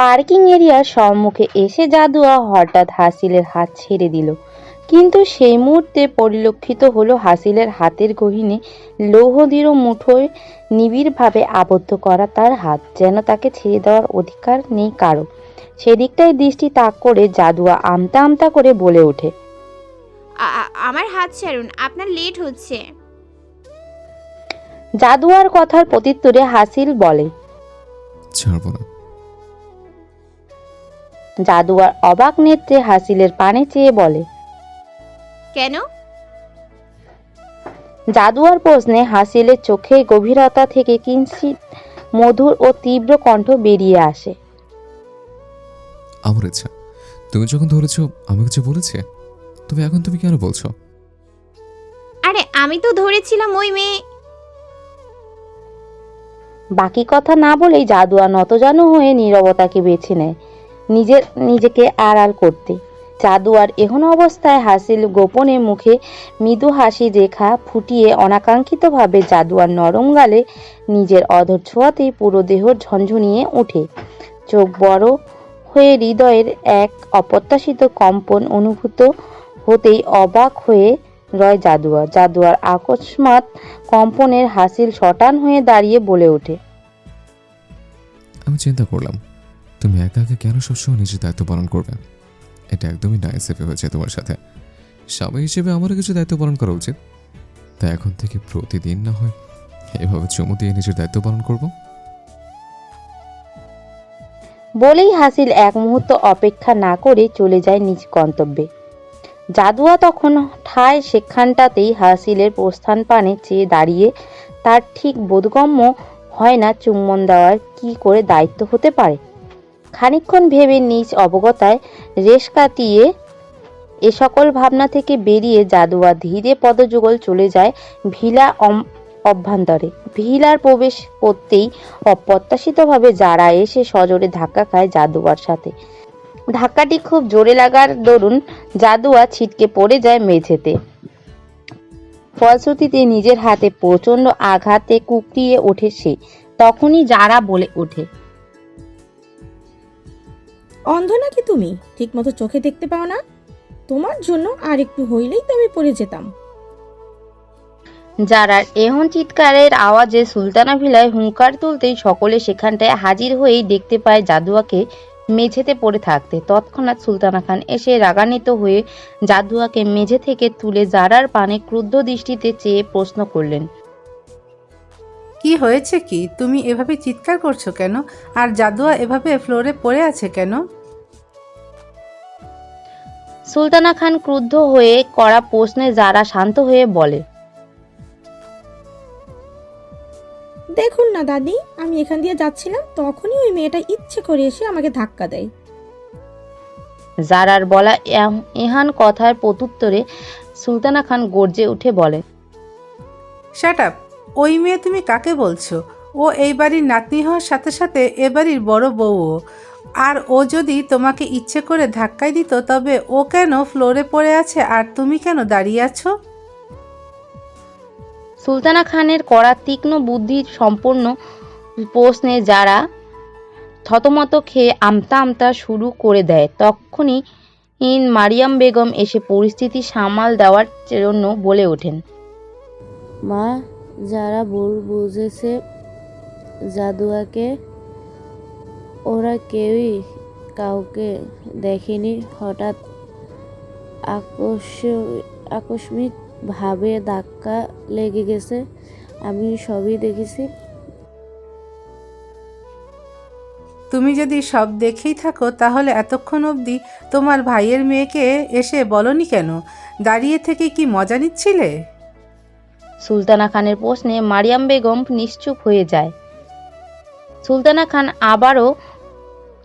Parking এরিয়ার সম্মুখে এসে জাদুয়া হঠাৎ হাসিলের হাত ছেড়ে দিল। কিন্তু সেই মুহূর্তে পরিলক্ষিত হলো হাসিলের হাতের গহিনে লৌহদৃঢ় মুঠোয় নিবিড়ভাবে আবদ্ধ করা তার হাত যেন তাকে ছেড়ে দেওয়ার অধিকার নেই কারও। সেদিকটায় দৃষ্টি তাক করে জাদুয়া আমতা আমতা করে বলে ওঠে আমার হাত ছাড়ুন আপনার লেট হচ্ছে। জাদুয়ার কথার প্রত্যুত্তরে হাসিল বলে ছাড়বো না। জাদুয়ার অবাক নেত্রে হাসিলের পানে চেয়ে বলে কেন? জাদুয়ার প্রশ্নে হাসিলের চোখে গভীরতা থেকে কিঞ্চিত মধুর ও তীব্র কণ্ঠ বেরিয়ে আসে। আমার ইচ্ছা তুমি যখন ধরেছো আমি কিছু বলেছে তবে এখন তুমি কেন বলছো? আরে আমি তো ধরেছিলাম ওই মেয়ে। বাকি কথা না বলেই জাদুয়া নতজানু হয়ে নীরবতাকে বেছে নেয়। নিজের নিজেকে আড়াল করতে। জাদুয়ার এহন অবস্থায় হাসিল গোপনে মুখে মৃদু হাসি রেখা ফুটিয়ে অনাকাঙ্ক্ষিতভাবে জাদুয়ার নরম গালে নিজের অধর ছোঁয়াতেই পুরো দেহ ঝনঝনিয়ে ওঠে। চোখ বড় হয়ে হৃদয়ের এক অপ্রত্যাশিত কম্পন অনুভূত হতেই অবাক হয়ে রয় জাদুয়া জাদুয়ার আকস্মাৎ কম্পনের হাসিল শটান হয়ে দাঁড়িয়ে বলে ওঠে। আমি চিন্তা করলাম তুমি একা একা কেন সবসময় নিজের দায়িত্ব পালন করবে? এটা একদমই নাইসেফে হয়েছে তোমার সাথে। স্বামী হিসেবে আমারও কিছু দায়িত্ব পালন করা উচিত। তাই এখন থেকে প্রতিদিন না হয় এভাবে চুমু দিয়ে নিজের দায়িত্ব পালন করব? বলেই হাসিল এক মুহূর্ত অপেক্ষা না করে চলে যায় নিজ গন্তব্যে। জাদুয়া তখন ঠায় সেখানটাতেই হাসিলের প্রস্থান পানে চেয়ে দাঁড়িয়ে তার ঠিক বোধগম্য হয় না চুম্বন দেওয়ার কি করে দায়িত্ব হতে পারে। খানিকক্ষণ ভেবে নিজ অবগতায় রেশ কাটিয়ে এ সকল ভাবনা থেকে বেরিয়ে জাদুয়া ধীরে পদযুগল চলে যায় ভিলা অভ্যন্তরে। ভিলার প্রবেশ করতেই অপ্রত্যাশিতভাবে যারা এসে সজোরে ধাক্কা খায় জাদুয়ার সাথে। ধাক্কাটি খুব জোরে লাগার দরুন জাদুয়া ছিটকে পড়ে যায় মেঝেতে। ফলশ্রুতিতে নিজের হাতে প্রচণ্ড আঘাতে কুকড়িয়ে ওঠে সে। তখনই যারা বলে ওঠে অন্ধ নাকি তুমি? ঠিকমতো চোখে দেখতে পাও না? তোমার জন্য আর একটু হইলেই তো আমি পড়ে যেতাম। যারার এহন চিৎকারের আওয়াজে সুলতানা ভিলায় হুঙ্কার তুলতেই সকলে সেখানটায় হাজির হয়েই দেখতে পায় জাদুয়াকে মেঝেতে পড়ে থাকতে। তৎক্ষণাৎ সুলতানা খান এসে রাগান্বিত হয়ে জাদুয়াকে মেঝে থেকে তুলে জারার পানে ক্রুদ্ধ দৃষ্টিতে চেয়ে প্রশ্ন করলেন কি হয়েছে কি? তুমি এভাবে চিৎকার করছ কেন? আর জাদুয়া এভাবে ফ্লোরে পড়ে আছে কেন? সুলতানা খান ক্রুদ্ধ হয়ে করা প্রশ্নে যারা শান্ত হয়ে বলে দেখুন না দাদি আমি এখান দিয়ে যাচ্ছিলাম তখনই ওই মেয়েটা ইচ্ছে করে এসে আমাকে ধাক্কা দেয়। জারার বলা এম- এহান কথার প্রত্যুত্তরে সুলতানা খান গর্জে উঠে বলে শাট আপ ওই মেয়ে তুমি কাকে বলছো? ও এই বাড়ির নাতনি হওয়ার সাথে সাথে এ বাড়ির বড় বউও। আর ও যদি তোমাকে ইচ্ছে করে ধাক্কায় দিত তবে ও কেন ফ্লোরে পড়ে আছে আর তুমি কেন দাঁড়িয়ে আছো? সুলতানা খানের করা তীক্ষ্ণ বুদ্ধি সম্পন্ন প্রশ্নে যারা থতমত খেয়ে আমতা আমতা শুরু করে দেয় তখনই ইন মারিয়াম বেগম এসে পরিস্থিতি সামাল দেওয়ার জন্য বলে ওঠেন। মা যারা ভুল বুঝেছে জাদুয়াকে, ওরা কেউই কাউকে দেখেনি। হঠাৎ আকস্ম আকস্মিকভাবে ধাক্কা লেগে গেছে। আমি সবই দেখেছি। তুমি যদি সব দেখেই থাকো, তাহলে এতক্ষণ অবধি তোমার ভাইয়ের মেয়েকে এসে বলনি কেন? দাঁড়িয়ে থেকে কি মজা নিচ্ছিলে? সুলতানা খানের প্রশ্নে মারিয়াম বেগম নিশ্চুপ হয়ে যায়। সুলতানা খান আবারও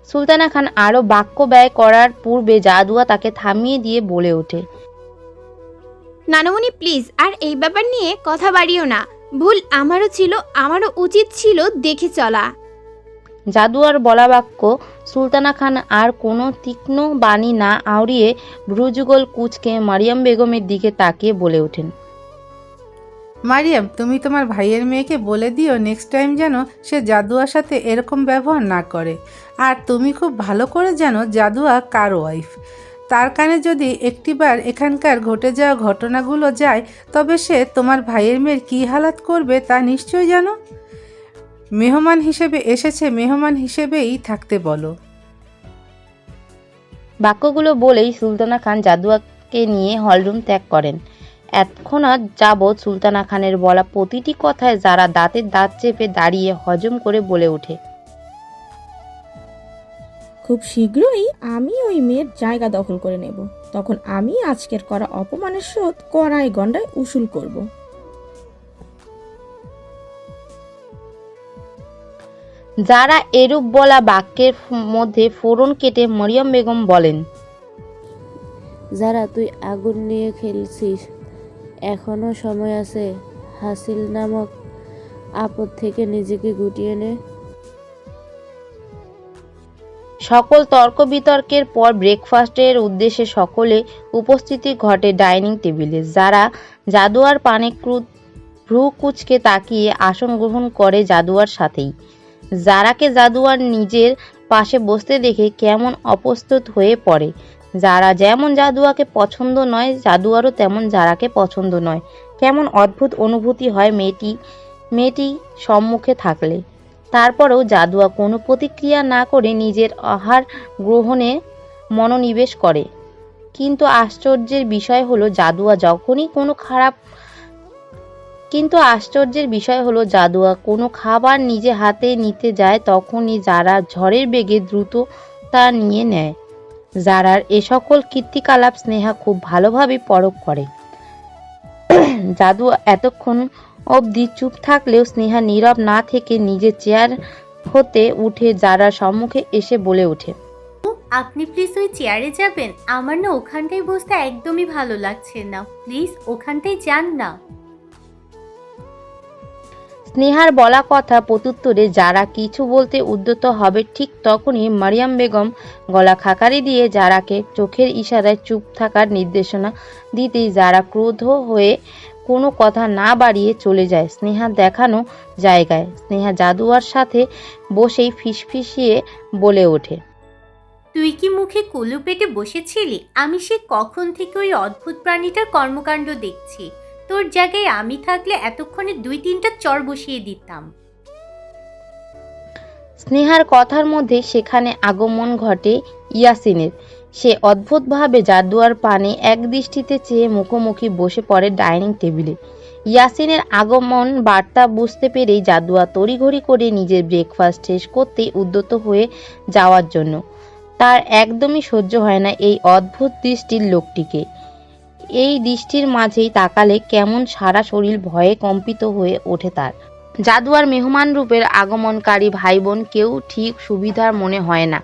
সুলতানা খান আরও বাক্য ব্যয় করার পূর্বে জাদুয়া তাকে থামিয়ে দিয়ে বলে ওঠে। নানমণি প্লিজ আর এই ব্যাপার নিয়ে কথা বাড়িও না। ভুল আমারও ছিল আমারও উচিত ছিল দেখে চলা। জাদুয়ার বলা বাক্য সুলতানা খান আর কোনো তীক্ষ্ণ বাণী না আওড়িয়ে ভ্রুযুগল কুচকে মারিয়াম বেগমের দিকে তাকিয়ে বলে ওঠেন। মারিয়াম, তুমি তোমার ভাইয়ের মেয়েকে বলে দিও নেক্সট টাইম যেন সে জাদুয়ার সাথে এরকম ব্যবহার না করে। আর তুমি খুব ভালো করে জানো জাদুয়া কার ওয়াইফ তার কানে যদি একটিবার এখানকার ঘটে যাওয়া ঘটনাগুলো যায়, তবে সে তোমার ভাইয়ের মেয়ের কী হালাত করবে তা নিশ্চয়ই জানো? মেহমান হিসেবে এসেছে, মেহমান হিসেবেই থাকতে বলো। বাক্যগুলো বলেই সুলতানা খান জাদুয়াকে নিয়ে হলরুম ত্যাগ করেন। এতক্ষণাৎ যাবৎ সুলতানা খানের বলা প্রতিটি কথায় যারা দাঁতের দাঁত চেপে দাঁড়িয়ে হজম করে বলে ওঠে। খুব শীঘ্রই আমি ওই মেয়ের জায়গা দখল করে নেব। তখন আমি আজকের করা অপমানের শোধ কড়াই গন্ডায় উসুল করব। যারা এরূপ বলা বাক্যের মধ্যে ফোড়ন কেটে মরিয়ম বেগম বলেন যারা তুই আগুন নিয়ে খেলছিস এখনও সময় আছে। হাসিল নামক আপদ থেকে নিজেকে গুটিয়ে নে। সকল তর্ক বিতর্কের পর ব্রেকফাস্টের উদ্দেশ্যে সকলে উপস্থিতি ঘটে ডাইনিং টেবিলে যারা জাদুয়ার পানে ক্রু- ভ্রু কুচকে তাকিয়ে আসন গ্রহণ করে জাদুয়ার সাথেই। যারাকে জাদুয়ার নিজের পাশে বসতে দেখে কেমন অপ্রস্তুত হয়ে পড়ে যারা যেমন জাদুয়াকে পছন্দ নয়, জাদুয়ারও তেমন যারাকে পছন্দ নয়। কেমন অদ্ভুত অনুভূতি হয় মেয়েটি মেয়েটি সম্মুখে থাকলে। তারপরেও জাদুয়া কোনো প্রতিক্রিয়া না করে নিজের আহার গ্রহণে মনোনিবেশ করে। কিন্তু আশ্চর্যের বিষয় হলো, জাদুয়া যখনই কোনো খারাপ, কিন্তু আশ্চর্যের বিষয় হলো, জাদুয়া কোনো খাবার নিজে হাতে নিতে যায়, তখনই যারা ঝড়ের বেগে দ্রুত তা নিয়ে নেয়। যারার এ সকল কীর্তিকলাপ স্নেহা খুব ভালোভাবে পরখ করে। জাদু এতক্ষণ অবধি চুপ থাকলেও স্নেহা নীরব না থেকে নিজের চেয়ার হতে উঠে যারা সম্মুখে এসে বলে ওঠে, আপনি প্লিজ ওই চেয়ারে যাবেন। আমার না ওখানটায় বসতে একদমই ভালো লাগছে না। প্লিজ ওখানটায় যান না। স্নেহার বলা কথা প্রত্যুত্তরে, যারা কিছু বলতে উদ্যত হবে, ঠিক তখনই মারিয়াম বেগম গলা খাকারি দিয়ে যারাকে চোখের ইশারায় চুপ থাকার নির্দেশনা দিতেই যারা ক্রোধ হয়ে কোনো কথা না বাড়িয়ে চলে যায়, স্নেহা দেখানো জায়গায়। স্নেহা জাদুয়ার সাথে বসেই ফিসফিসিয়ে বলে ওঠে, তুই কি মুখে কুলু পেটে বসেছিলি? আমি সে কখন থেকে ওই অদ্ভুত প্রাণীটার কর্মকাণ্ড দেখছি। তোর জায়গায় আমি থাকলে এতক্ষণে দুই তিনটা চর বসিয়ে দিতাম। স্নেহার কথার মধ্যে সেখানে আগমন ঘটে ইয়াসিনের। সে অদ্ভুতভাবে জাদুয়ার পানে এক দৃষ্টিতে চেয়ে মুখোমুখি বসে পড়ে ডাইনিং টেবিলে। ইয়াসিনের আগমন বার্তা বুঝতে পেরেই জাদুয়া তড়িঘড়ি করে নিজের ব্রেকফাস্ট শেষ করতেই উদ্যত হয়ে যাওয়ার জন্য। তার একদমই সহ্য হয় না এই অদ্ভুত দৃষ্টির লোকটিকে। এই দৃষ্টির মাঝেই তাকালে কেমন সারা শরীর ভয়ে কম্পিত হয়ে ওঠে তার। জাদুয়ার মেহমান রূপের আগমনকারী ভাই বোন কেউ ঠিক সুবিধার মনে হয় না।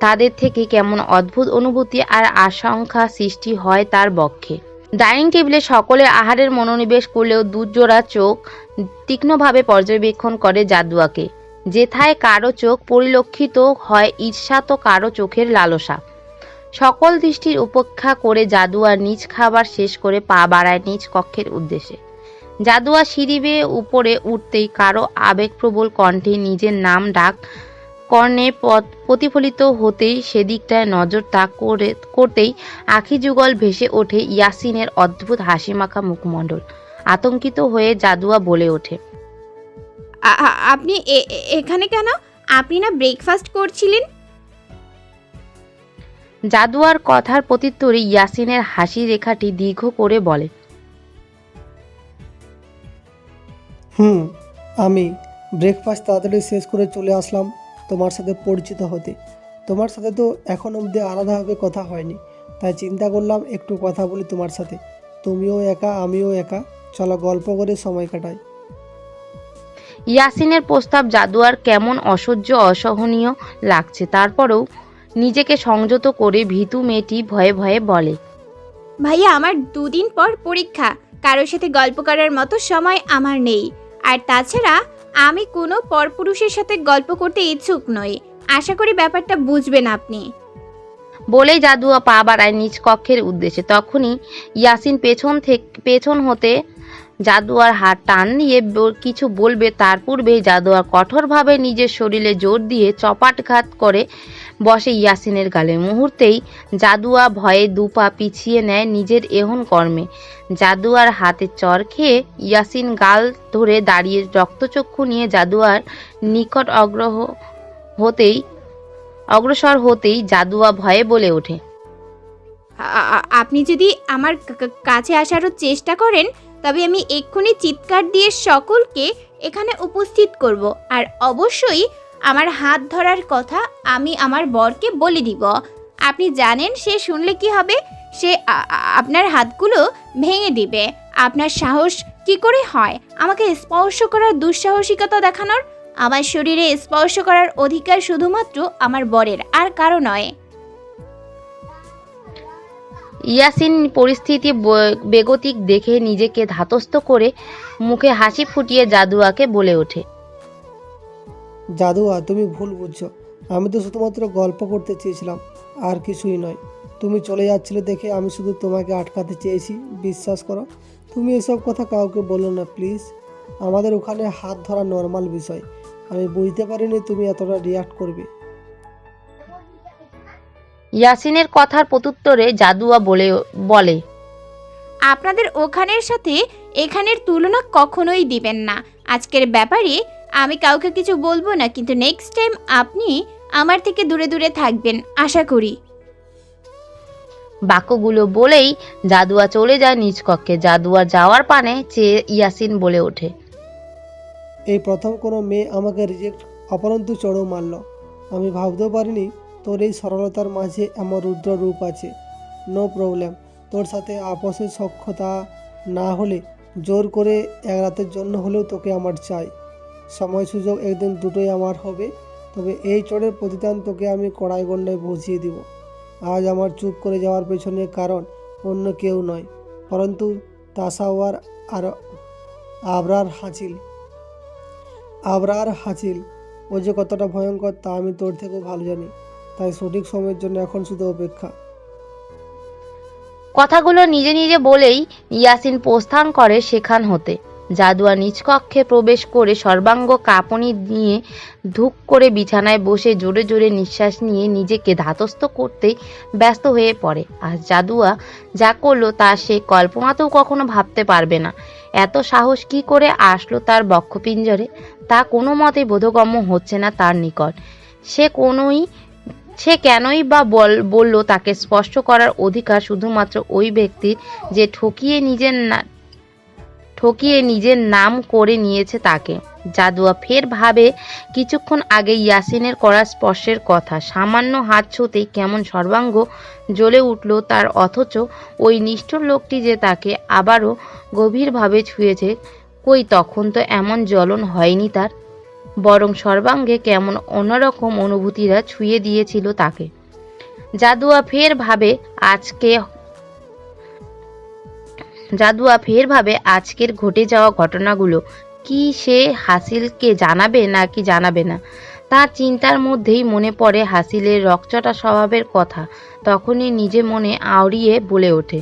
তাদের থেকে কেমন অদ্ভুত অনুভূতি আর আশঙ্কা সৃষ্টি হয় তার বক্ষে। ডাইনিং টেবিলে সকলে আহারের মনোনিবেশ করলেও দুজোড়া চোখ তীক্ষ্ণভাবে পর্যবেক্ষণ করে জাদুয়াকে। যেথায় কারও চোখ পরিলক্ষিত হয়, ঈর্ষা তো কারও চোখের লালসা। সকল দৃষ্টির উপেক্ষা করে জাদুয়া নিজ খাবার শেষ করে পা বাড়ায় নিজ কক্ষের উদ্দেশ্যে। জাদুয়া সিঁড়ি বেয়ে উপরে উঠতেই কারও আবেগপ্রবল কণ্ঠে নিজের নাম ডাক কর্ণে পথ- প্রতিফলিত হতেই সেদিকটায় নজর তাক করে, করতেই আখি যুগল ভেসে ওঠে ইয়াসিনের অদ্ভুত হাসিমাখা মুখমণ্ডল। আতঙ্কিত হয়ে জাদুয়া বলে ওঠে আপনি এখানে কেন? আপনি না ব্রেকফাস্ট করছিলেন? জাদুয়ার কথার প্রত্যুত্তরে ইয়াসিনের হাসি রেখাটি দীর্ঘ করে বলে হুম আমি ব্রেকফাস্ট তাড়াতাড়ি শেষ করে চলে আসলাম তোমার সাথে পরিচিত হতে। তোমার সাথে তো এখন অবধি আলাদাভাবে কথা হয়নি তাই চিন্তা করলাম একটু কথা বলি তোমার সাথে। তুমিও একা আমিও একা চলো গল্প করে সময় কাটাই। ইয়াসিনের প্রস্তাব জাদুয়ার কেমন অসহ্য অসহনীয় লাগছে। তারপরেও নিজেকে সংযত করে ভীতু মেয়েটি ভয়ে ভয়ে বলে ভাইয়া আমার দুদিন পর পরীক্ষা। কারোর সাথে গল্প করার মতো সময় আমার নেই। আর তাছাড়া আমি কোনো পরপুরুষের সাথে গল্প করতে ইচ্ছুক নই। আশা করি ব্যাপারটা বুঝবেন আপনি। বলেই জাদুয়া পা বাড়ায় নিজ কক্ষের উদ্দেশ্যে। তখনই ইয়াসিন পেছন থেকে পেছন হতে জাদুয়ার হাত টান দিয়ে ব- কিছু বলবে। তার পূর্বেই জাদুয়ার কঠোরভাবে নিজের শরীরে জোর দিয়ে চপাটঘাত করে বসে ইয়াসিনের গালে। মুহূর্তেই জাদুয়া ভয়ে দুপা পিছিয়ে নেয় নিজের এহন কর্মে। জাদুয়ার হাতে চর খেয়ে ইয়াসিন গাল ধরে দাঁড়িয়ে রক্তচক্ষু নিয়ে জাদুয়ার নিকট অগ্রহ হতেই অগ্রসর হতেই জাদুয়া ভয়ে বলে ওঠে। আপনি যদি আমার কাছে আসারও চেষ্টা করেন, তবে আমি এক্ষুনি চিৎকার দিয়ে সকলকে এখানে উপস্থিত করব। আর অবশ্যই আমার হাত ধরার কথা আমি আমার বরকে বলে দিব। আপনি জানেন সে শুনলে কি হবে? সে আপনার হাতগুলো ভেঙে দিবে। আপনার সাহস কি করে হয়? আমাকে স্পর্শ করার দুঃসাহসিকতা দেখানোর? আমার শরীরে স্পর্শ করার অধিকার শুধুমাত্র আমার বরের, আর কারও নয়। ইয়াসিন পরিস্থিতি বেগতিক দেখে নিজেকে ধাতস্থ করে মুখে হাসি ফুটিয়ে জাদুয়াকে বলে ওঠে। জাদুয়া তুমি ভুল বুঝছ। আমি তো শুধুমাত্র গল্প করতে চেয়েছিলাম আর কিছুই নয়। তুমি চলে যাচ্ছিলে দেখে আমি শুধু তোমাকে আটকাতে চেয়েছি বিশ্বাস করো। তুমি এসব কথা কাউকে বলো না প্লিজ। আমাদের ওখানে হাত ধরা নর্মাল বিষয়। আমি বুঝতে পারিনি তুমি এতটা রিয়াক্ট করবে। ইয়াসিনের কথার প্রত্যুত্তরে জাদুয়া বলে বলে আপনাদের ওখানের সাথে এখানের তুলনা কখনোই দিবেন না। আজকের ব্যাপারে আমি কাউকে কিছু বলব না কিন্তু নেক্সট টাইম আপনি আমার থেকে দূরে দূরে থাকবেন আশা করি। বাক্যগুলো বলেই জাদুয়া চলে যায় নিজ কক্ষে। জাদুয়া যাওয়ার পানে চেয়ে ইয়াসিন বলে ওঠে। এই প্রথম কোনো মেয়ে আমাকে রিজেক্ট অপরন্তু চড়ও মারল। আমি ভাবতেও পারিনি তোর এই সরলতার মাঝে এমন রুদ্র রূপ আছে। নো প্রবলেম তোর সাথে আপসের সক্ষতা না হলে জোর করে এক রাতের জন্য হলেও তোকে আমার চাই। সময় সুযোগ একদিন দুটোই আমার হবে। তবে এই চোরের প্রতিদান তোকে আমি কড়াই গন্ডায় বুঝিয়ে দিব। আজ আমার চুপ করে যাওয়ার পেছনে কারণ অন্য কেউ নয়, পরন্তু তাসাওয়ার আর আবরার হাঁচিল। আবরার হাঁচিল, ও যে কতটা ভয়ঙ্কর তা আমি তোর থেকেও ভালো জানি, তাই সঠিক সময়ের জন্য এখন শুধু অপেক্ষা। কথাগুলো নিজে নিজে বলেই ইয়াসিন প্রস্থান করে সেখান হতে। জাদুয়া নিজ কক্ষে প্রবেশ করে সর্বাঙ্গ কাঁপুনি নিয়ে ধুক করে বিছানায় বসে জোরে জোরে নিঃশ্বাস নিয়ে নিজেকে ধাতস্থ করতেই ব্যস্ত হয়ে পড়ে। আর জাদুয়া যা করল তা সে কল্পনাতেও কখনো ভাবতে পারবে না। এত সাহস কি করে আসলো তার বক্ষপিঞ্জরে? তা কোনো মতে বোধগম্য হচ্ছে না তার নিকট। সে কোনোই, সে কেনই বা বল, বলল তাকে স্পষ্ট করার অধিকার শুধুমাত্র ওই ব্যক্তির যে ঠকিয়ে নিজের না ঠকিয়ে নিজের নাম করে নিয়েছে তাকে। জাদুয়া ফের ভাবে, কিছুক্ষণ আগে ইয়াসিনের করা স্পর্শের কথা। সামান্য হাত ছুতেই কেমন সর্বাঙ্গ জ্বলে উঠল তার, অথচ ওই নিষ্ঠুর লোকটি যে তাকে আবারও গভীরভাবে ছুঁয়েছে, কই তখন তো এমন জ্বলন হয়নি তার? বরং সর্বাঙ্গে কেমন অন্যরকম অনুভূতিরা ছুঁয়ে দিয়েছিল তাকে। জাদুয়া ফের ভাবে, আজকে জাদুয়া ফের ভাবে আজকের ঘটে যাওয়া ঘটনাগুলো কি সে হাসিলকে জানাবে নাকি জানাবে না? তার চিন্তার মধ্যেই মনে পড়ে হাসিলের রকচটা স্বভাবের কথা। তখনই নিজে মনে আওড়িয়ে বলে ওঠে।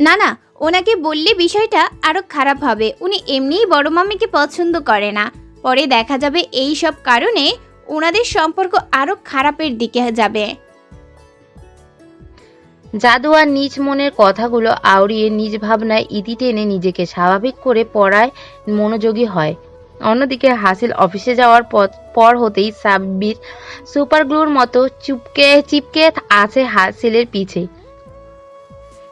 না না ওনাকে বললে বিষয়টা আরও খারাপ হবে। উনি এমনিই বড় মামিকে পছন্দ করে না। পরে দেখা যাবে এই সব কারণে ওনাদের সম্পর্ক আরও খারাপের দিকে যাবে। জাদুয়ার নিজ মনের কথাগুলো আওড়িয়ে নিজ ভাবনায় ইতি টেনে নিজেকে স্বাভাবিক করে পড়ায় মনোযোগী হয়। অন্যদিকে হাসিল অফিসে যাওয়ার পথ- পর হতেই সাব্বির সুপার গ্লুর মতো চুপকে চিপকে আছে হাসিলের পিছে।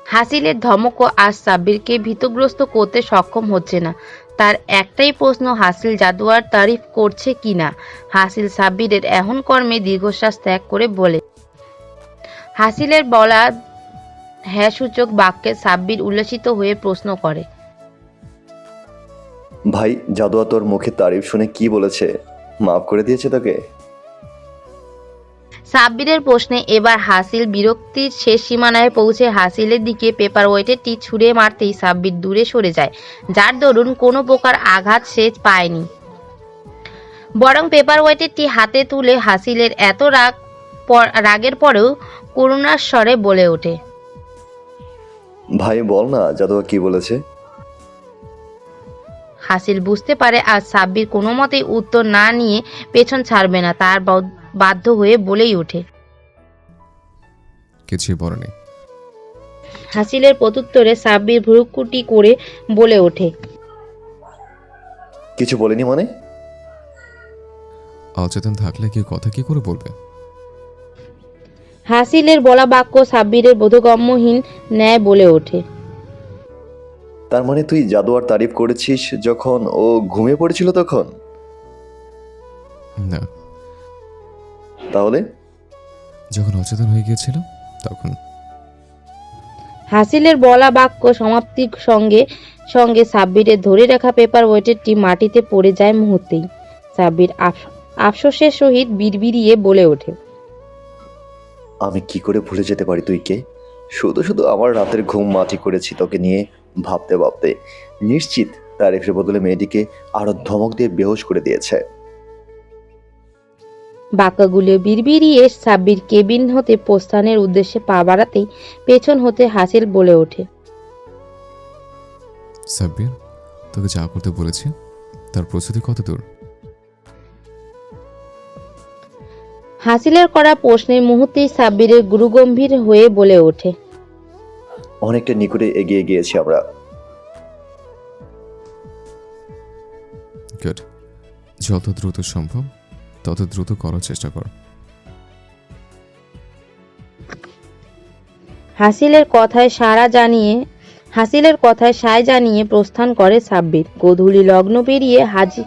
হাসিলের ধমকও আজ সাব্বিরকে ভীতগ্রস্ত করতে সক্ষম হচ্ছে না। তার একটাই প্রশ্ন, হাসিল জাদুয়ার তারিফ করছে কিনা? হাসিল সাব্বিরের এহন কর্মে দীর্ঘশ্বাস ত্যাগ করে বলে হাসিলের বলা হ্যাঁ সূচক বাক্যে সাব্বির উল্লসিত হয়ে প্রশ্ন করে। ভাই জাদুয়া তোর মুখে তারিফ শুনে কি বলেছে? মাফ করে দিয়েছে তোকে? সাব্বিরের প্রশ্নে এবার হাসিল বিরক্তির শেষ সীমানায় পৌঁছে হাসিলের দিকে পেপার ওয়েটেরটি ছুঁড়ে মারতেই সাব্বির দূরে সরে যায় যার দরুন কোনো প্রকার আঘাত সে পায়নি। বরং পেপার ওয়েটেরটি হাতে তুলে হাসিলের এত রাগ রাগের পরেও করুণার স্বরে বলে ওঠে। ভাই বল না জাদুয়া কি বলেছে? হাসিল বুঝতে পারে আর সাব্বির কোনো মতেই উত্তর না নিয়ে পেছন ছাড়বে না তার বাধ্য হয়ে বলেই ওঠে। কিছুই বলেনি। হাসিলের প্রত্যুত্তরে সাব্বির ভ্রুকুটি করে বলে ওঠে। কিছু বলেনি মানে? অচেতন থাকলে কি কথা কি করে বলবে? হাসিলের বলা বাক্য সাব্বিরের বোধগম্যহীন ন্যায় বলে ওঠে। তার মানে তুই জাদুয়ার তারিফ করেছিস যখন ও ঘুমিয়ে পড়েছিল তখন? না। তাহলে? যখন অচেতন হয়ে গিয়েছিল তখন। হাসিলের বলা বাক্য সমাপ্তির সঙ্গে সঙ্গে সাব্বিরের ধরে রাখা পেপার ওয়েটেরটি মাটিতে পড়ে যায় মুহূর্তেই। সাব্বির আফ- আফসোসের সহিত বিড়বিড়িয়ে বলে ওঠে। আমি কি করে ভুলে যেতে পারি তুই কে? শুধু শুধু আমার রাতের ঘুম মাটি করেছি তোকে নিয়ে ভাবতে ভাবতে। নিশ্চিত তারিফের বদলে মেয়েটিকে আরও ধমক দিয়ে বেহোশ করে দিয়েছে। বাক্যগুলো বিড়বিড়িয়ে সাব্বির কেবিন হতে প্রস্থানের উদ্দেশ্যে পা বাড়াতেই পেছন হতে হাসিল বলে ওঠে। সাব্বির তোকে যা করতে বলেছি তার প্রস্তুতি কত দূর হাসিলের করা প্রশ্নের মুহূর্তেই সাব্বিরের গুরুগম্ভীর হয়ে বলে ওঠে। অনেকটা নিকটে এগিয়ে গিয়েছি আমরা। গুড যত দ্রুত সম্ভব তত দ্রুত করার চেষ্টা কর। হাসিলের কথায় সাড়া জানিয়ে হাসিলের কথায় সায় জানিয়ে প্রস্থান করে সাব্বির। গোধূলি লগ্ন পেরিয়ে হাজি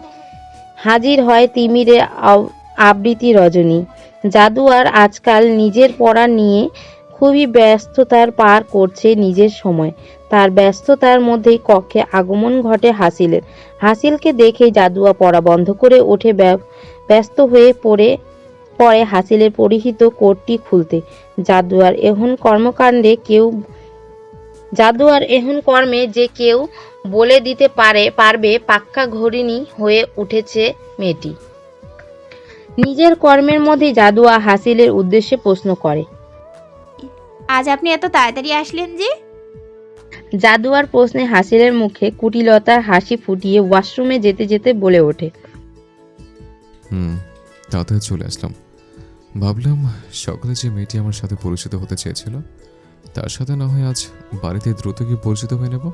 হাজির হয় তিমিরে আব- আবৃত্তি রজনী। জাদুয়ার আজকাল নিজের পড়া নিয়ে খুবই ব্যস্ততার পার করছে নিজের সময়। তার ব্যস্ততার মধ্যেই কক্ষে আগমন ঘটে হাসিলের। হাসিলকে দেখেই জাদুয়া পড়া বন্ধ করে ওঠে ব্য- ব্যস্ত হয়ে পড়ে পরে হাসিলের পরিহিত কোটটি খুলতে। জাদুয়ার এহন কর্মকাণ্ডে কেউ, জাদুয়ার এহন কর্মে যে কেউ বলে দিতে পারে, পারবে পাক্কা ঘরিণী হয়ে উঠেছে মেয়েটি। নিজের কর্মের মধ্যে জাদুয়া হাসিলের উদ্দেশ্যে প্রশ্ন করে। আজ আপনি এত তাড়াতাড়ি আসলেন যে? জাদুয়ার প্রশ্নে হাসিলের মুখে কুটিলতার হাসি ফুটিয়ে ওয়াশরুমে যেতে যেতে বলে ওঠে। হুম তাড়াতাড়ি চলে আসলাম। ভাবলাম সকালে যে মেয়েটি আমার সাথে পরিচিত হতে চেয়েছিল তার সাথে না হয় আজ বাড়িতে দ্রুত গিয়ে পরিচিত হয়ে নেব।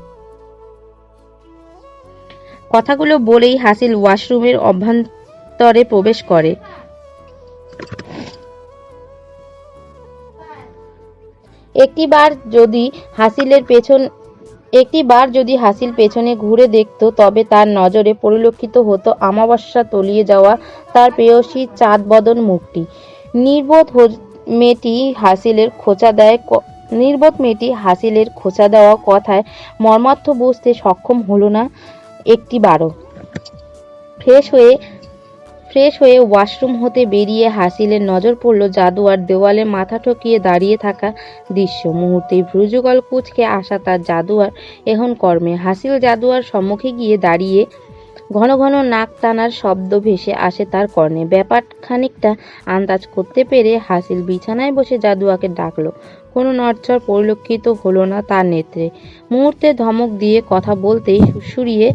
কথাগুলো বলেই হাসিল ওয়াশরুমের অভ্যন্তরে প্রবেশ করে। একটিবার যদি হাসিলের পেছন একটিবার যদি হাসিল পেছনে ঘুরে দেখতো, তবে তার নজরে পরিলক্ষিত হতো আমাবস্যা তলিয়ে যাওয়া তার প্রেয়সী চাঁদ বদন মুখটি। নির্বোধ মেয়েটি হাসিলের খোঁচা দেয় নির্বোধ মেয়েটি হাসিলের খোঁচা দেওয়া কথায় মর্মার্থ বুঝতে সক্ষম হলো না একটিবারও ফ্রেশ হয়ে ফ্রেশ হয়ে ওয়াশরুম হতে বেরিয়ে হাসিলের নজর পড়ল জাদুয়ার দেওয়ালে মাথা ঠকিয়ে দাঁড়িয়ে থাকা দৃশ্য। মুহূর্তেই ভ্রুযুগল কুচকে আসা তার জাদুয়ার এখন কর্মে। হাসিল জাদুয়ার সম্মুখে গিয়ে দাঁড়িয়ে ঘন ঘন নাক টানার শব্দ ভেসে আসে তার কর্ণে। ব্যাপার খানিকটা আন্দাজ করতে পেরে হাসিল বিছানায় বসে জাদুয়াকে ডাকলো। কোনো নড়চড় পরিলক্ষিত হলো না তার নেত্রে। মুহূর্তে ধমক দিয়ে কথা বলতেই সুসুরিয়ে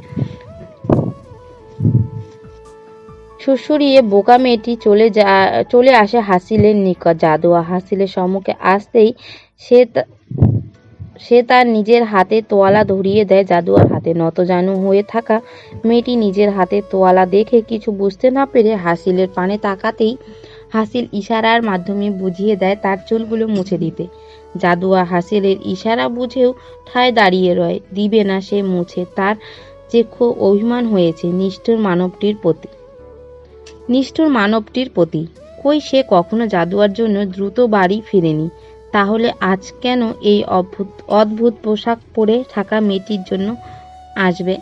সুসুরিয়ে বোকা মেয়েটি চলে যা, চলে আসে হাসিলের নিকট। জাদুয়া হাসিলের সম্মুখে আসতেই সে সে তার নিজের হাতে তোয়ালা ধরিয়ে দেয় জাদুয়ার হাতে। নত নতজানু হয়ে থাকা মেয়েটি নিজের হাতে তোয়ালা দেখে কিছু বুঝতে না পেরে হাসিলের পানে তাকাতেই হাসিল ইশারার মাধ্যমে বুঝিয়ে দেয় তার চুলগুলো মুছে দিতে। জাদুয়া হাসিলের ইশারা বুঝেও ঠায় দাঁড়িয়ে রয়, দিবে না সে মুছে। তার যে খুব অভিমান হয়েছে নিষ্ঠুর মানবটির প্রতি। নিষ্ঠুর মানবটির প্রতি। কই সে কখনো জাদুয়ার জন্য দ্রুত বাড়ি ফিরেনি? তাহলে আজ কেন এই অদ্ভুত অদ্ভুত পোশাক পরে থাকা মেয়েটির জন্য আসবে?